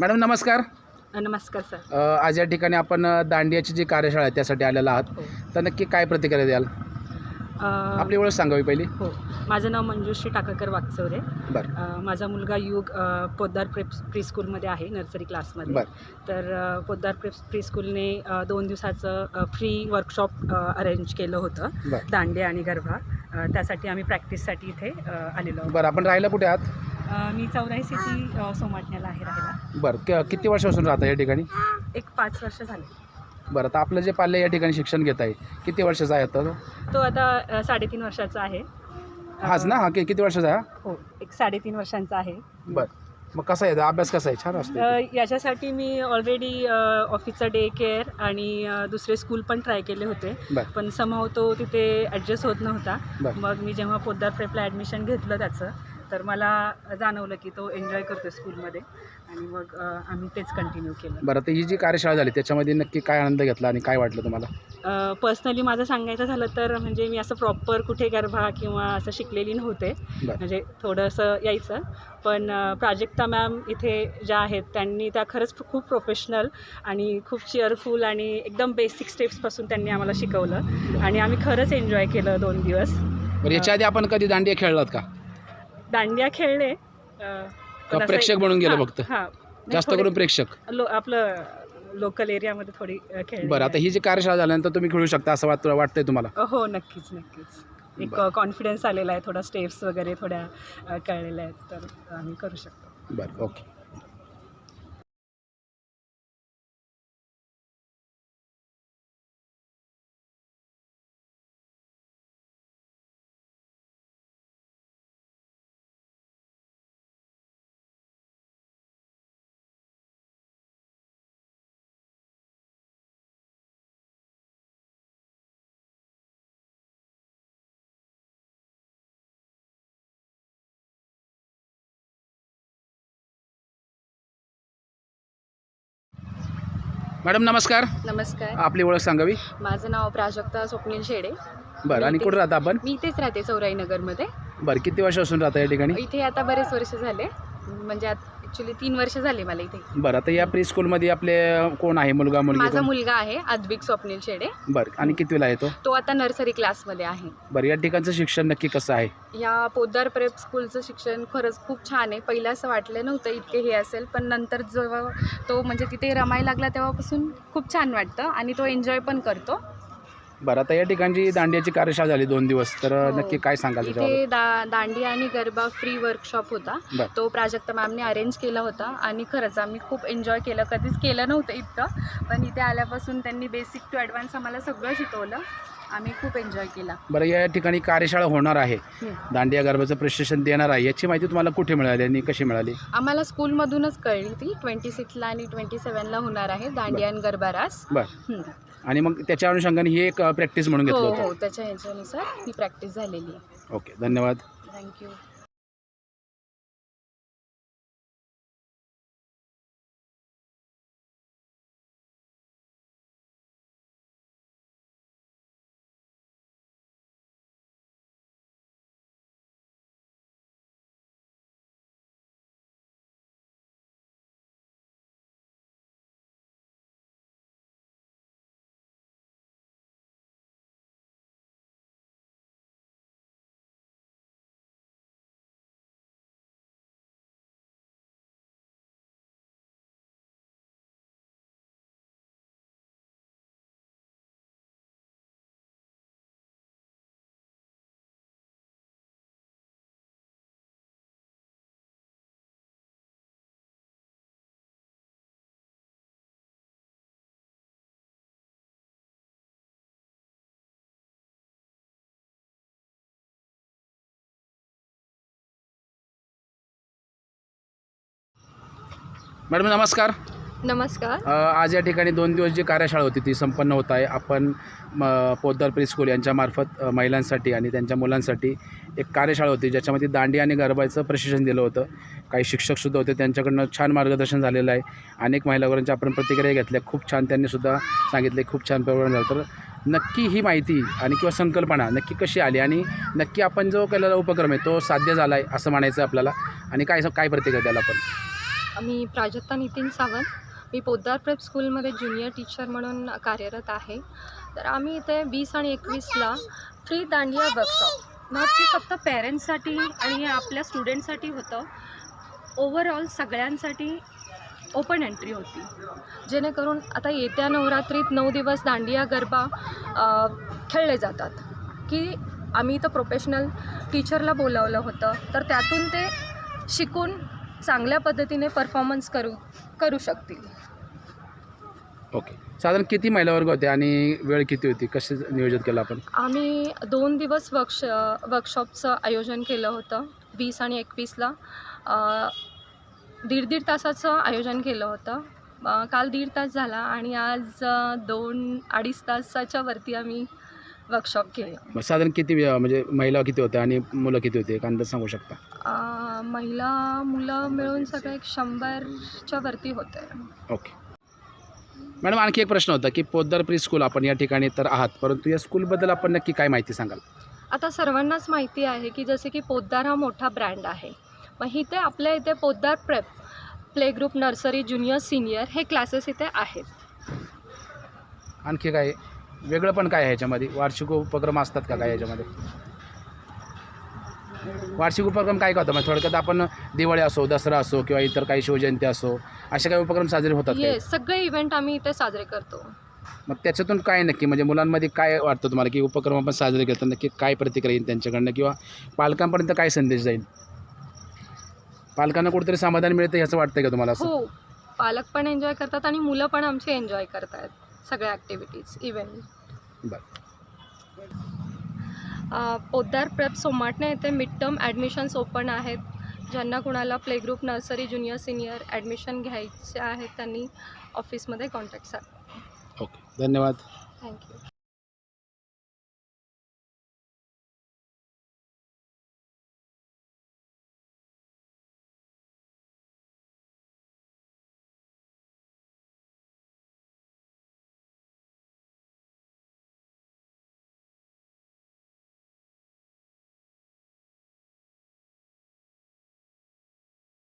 Madam नमस्कार. नमस्कार sir. अ, आज या ठिकाणी आपण अ, दांडियाची जी कार्यशाळा आहे त्यासाठी आलेला आहात. हो. तर नक्की काय प्रतिक्रिया द्याल? अ, आपली ओळख सांगावी पहिली. हो. माझं नाव मंजुश्री टाकाकर वागचौरे बरं. अ, माझा मुलगा युग अ, पोद्दार प्रे प्री स्कूलमध्ये आहे नर्सरी क्लासमध्ये. बरं. तर अ, पोद्दार प्रे प्री स्कूलने अ, दोन दिवसाचं फ्री वर्कशॉप अरेंज केलं होतं बरं. दांडे आणि गरबा. अ, त्यासाठी आम्ही प्रॅक्टिससाठी इथे अ, आलेलो आहोत. बरं आपण राहायला कुठे आहात? मी चौराई सिटी सोमाटण्याला आहे राहायला. बरं क- किती वर्षापासून राहता या ठिकाणी? एक पाच वर्ष झाले. बरं आता आपलं जे पाल्य या ठिकाणी शिक्षण घेत आहे किती वर्षाचा आहे आता तो? तो आता अ, साडेतीन वर्षाचा आहे. हाच ना? हा कि- किती वर्षाचा आहे हा? हो एक साडेतीन वर्षांचा आहे. बरं मग कसा आहे? अभ्यास कसा आहे? छान असतो. अ, याच्यासाठी मी ऑलरेडी ऑफिसचा डे केअर आणि अ, दुसरे स्कूल पण ट्राय केले होते. बरं. पण समहाव तो तिथे ॲडजस्ट होत नव्हता. बरं. मग मी जेव्हा पोद्दार प्रेपला ॲडमिशन घेतलं त्याचं तर मला जाणवलं की तो एन्जॉय करतो स्कूलमध्ये आणि मग आम्ही तेच कंटिन्यू केलं. बरं आता ही जी कार्यशाळा झाली त्याच्यामध्ये नक्की काय आनंद घेतला आणि काय वाटलं तुम्हाला? पर्सनली माझं सांगायचं झालं तर म्हणजे मी असं प्रॉपर कुठे गरबा किंवा असं शिकलेली नव्हते. म्हणजे थोडंसं यायचं. पण प्राजक्ता मॅम इथे ज्या आहेत त्यांनी त्या खरंच खूप प्रोफेशनल आणि खूप चिअरफुल आणि एकदम बेसिक स्टेप्सपासून त्यांनी आम्हाला शिकवलं. आणि आम्ही खरंच एन्जॉय केलं दोन दिवस. याच्या आधी आपण कधी दांडिया खेळलात का? दांडिया अ, का असं- प्रेक्षक म्हणून गेलं हां, फक्त हां. नाही, जास्त थोडे- करून प्रेक्षक लो आपलं लोकल एरियामध्ये थोडी अ, खेळली बरं आता. ही जी कार्यशाळा झाल्यानंतर तुम्ही खेळू शकता असं वाटतं वाटतंय तुम्हाला हो नक्कीच नक्कीच एक बरं. कॉन्फिडन्स आलेला आहे थोडा स्टेप्स वगैरे थोड्या अ, कळलेल्या आहेत तर आम्ही करू शकतो बरं ओके मॅडम नमस्कार. नमस्कार. आपली ओळख सांगावी. माझं नाव प्राजक्ता स्वप्नील शेडे. बरं आणि कुठं राहता आपण? मी इथेच राहते चौराई नगरमध्ये बरं किती वर्षापासून राहता या ठिकाणी? इथे आता बरेच वर्ष झाले. म्हणजे ॲक्च्युली तीन वर्ष झाले मला इथे. बरं आता या प्री स्कूलमध्ये आपले कोण आहे मुलगा मुलगी माझा कोण? मुलगा आहे अद्विक स्वप्नील शेडे. बरं आणि कितवीला आहे तो? तो आता नर्सरी क्लासमध्ये आहे. बरं या ठिकाणचं शिक्षण नक्की कसं आहे? या पोद्दार प्रेप स्कूलचं शिक्षण खरंच खूप छान आहे. पहिलं असं वाटलं नव्हतं इतके हे असेल पण नंतर जेव्हा तो म्हणजे तिथे रमायला लागला तेव्हापासून खूप छान वाटतं आणि तो एन्जॉय पण करतो. बरं आता या ठिकाणची दांडियाची कार्यशाळा झाली दोन दिवस तर हो. नक्की काय सांगाल त्याच्यावर इथे दा दांडिया आणि गरबा फ्री वर्कशॉप होता. बरं. तो प्राजक्ता मॅमने अरेंज केला होता आणि खरंच आम्ही खूप एन्जॉय केलं. कधीच केलं नव्हतं इतकं पण इथे आल्यापासून त्यांनी बेसिक टू ॲडव्हान्स आम्हाला सगळं शिकवलं. आम्ही खूप एन्जॉय केला. बरं या ठिकाणी कार्यशाळा होणार आहे. हं. दांडिया गरबाचं प्रशिक्षण देणार आहे. याची माहिती तुम्हाला कुठे मिळाली आणि कशी मिळाली? आम्हाला स्कूलमधूनच कळली ती. ट्वेंटी सिक्सला आणि ट्वेंटी सेवनला होणार आहे दांडिया आणि गरबा रास. बरं. हं. आणि मग त्याच्या अनुषंगाने ही एक प्रॅक्टिस म्हणून हो घेतलं हो होतं. त्याच्या ह्याच्यानुसार ही प्रॅक्टिस झालेली आहे. ओके धन्यवाद. थँक्यू मॅडम नमस्कार. नमस्कार. अ, आज या ठिकाणी दोन दिवस जी कार्यशाळा होती ती संपन्न होत आहे. आपण म, पोद्दार प्री स्कूल यांच्यामार्फत अ, महिलांसाठी आणि त्यांच्या मुलांसाठी एक कार्यशाळा होती ज्याच्यामध्ये दांडी आणि गरबाचं प्रशिक्षण दिलं होतं. काही शिक्षकसुद्धा होते त्यांच्याकडनं छान मार्गदर्शन झालेलं आहे. अनेक महिलावरांच्या आपण प्रतिक्रिया घेतल्या. खूप छान त्यांनीसुद्धा सांगितले खूप छान प्रोग्राम झाला. तर नक्की ही माहिती आणि किंवा संकल्पना नक्की कशी आली? आणि नक्की आपण जो केलेला उपक्रम आहे तो साध्य झाला आहे असं म्हणायचं आहे आपल्याला. आणि काय काय प्रतिक्रिया द्याल आपण? मी प्राजक्ता नितीन सावंत. मी पोद्दार प्रेप स्कूलमध्ये ज्युनियर टीचर म्हणून कार्यरत आहे. तर आम्ही इथे वीस आणि एकवीसला फ्री दांडिया वर्कशॉप मग ती फक्त पेरेंट्ससाठी आणि आपल्या स्टुडंटसाठी होतं. ओव्हरऑल सगळ्यांसाठी ओपन एंट्री होती. जेणेकरून आता येत्या नवरात्रीत नऊ दिवस दांडिया गरबा खेळले जातात. की आम्ही इथं प्रोफेशनल टीचरला बोलावलं होतं. तर त्यातून ते शिकून चांगल्या पद्धतीने परफॉर्मन्स करू करू शकतील. ओके. साधारण किती महिला वर्ग होते आणि वेळ किती होती? कसे नियोजित केलं आपण? आम्ही दोन दिवस वर्कश वर्कशॉपचं आयोजन केलं होतं वीस आणि एकवीसला. दीड दीड तासाचं आयोजन केलं होतं. काल दीड तास झाला आणि आज दोन अडीच तासाच्या वरती आम्ही वर्कशॉप केलं मग साधारण किती अं, म्हणजे महिला किती होत्या आणि मुलं किती होते? एक अंदाज सांगू शकता? अ, महिला मुलं मिळून सगळे एक शंभरच्या वरती होते. ओके. मॅडम आणखी एक प्रश्न होता की पोद्दार प्री स्कूल आपण या ठिकाणी तर आहात परंतु या स्कूलबद्दल आपण नक्की काय माहिती सांगाल? आता सर्वांनाच माहिती आहे की जसे की पोद्दार हा मोठा ब्रँड आहे. मग इथे आपल्या इथे Podar prep play group nursery junior senior हे क्लासेस इथे आहेत. आणखी काय? वेगळं पण काय ह्याच्यामध्ये? वार्षिक उपक्रम असतात का काय ह्याच्यामध्ये? वार्षिक उपक्रम काय होतं म्हणजे थोडक्यात आपण दिवाळी असो दसरा असो किंवा इतर काही शिवजयंती असो असे काही उपक्रम साजरे होतात काय सगळे इव्हेंट आम्ही इथे साजरे करतो. मग त्याच्यातून काय नक्की? म्हणजे मुलांमध्ये काय वाटतं तुम्हाला की उपक्रम आपण साजरे करतात नक्की काय प्रतिक्रिया येईल त्यांच्याकडनं? किंवा पालकांपर्यंत काय संदेश जाईल? पालकांना कुठेतरी समाधान मिळतं ह्याचं वाटतंय का तुम्हाला असं? हो पालक पण एन्जॉय करतात आणि मुलं पण आमची एन्जॉय करतात सगळ्या activities event Podar prep Somatane येथे मिड टर्म ॲडमिशन्स ओपन आहेत. ज्यांना कुणाला play group nursery junior senior admission घ्यायचे आहेत त्यांनी ऑफिसमध्ये कॉन्टॅक्ट साधा. ओके धन्यवाद. थँक्यू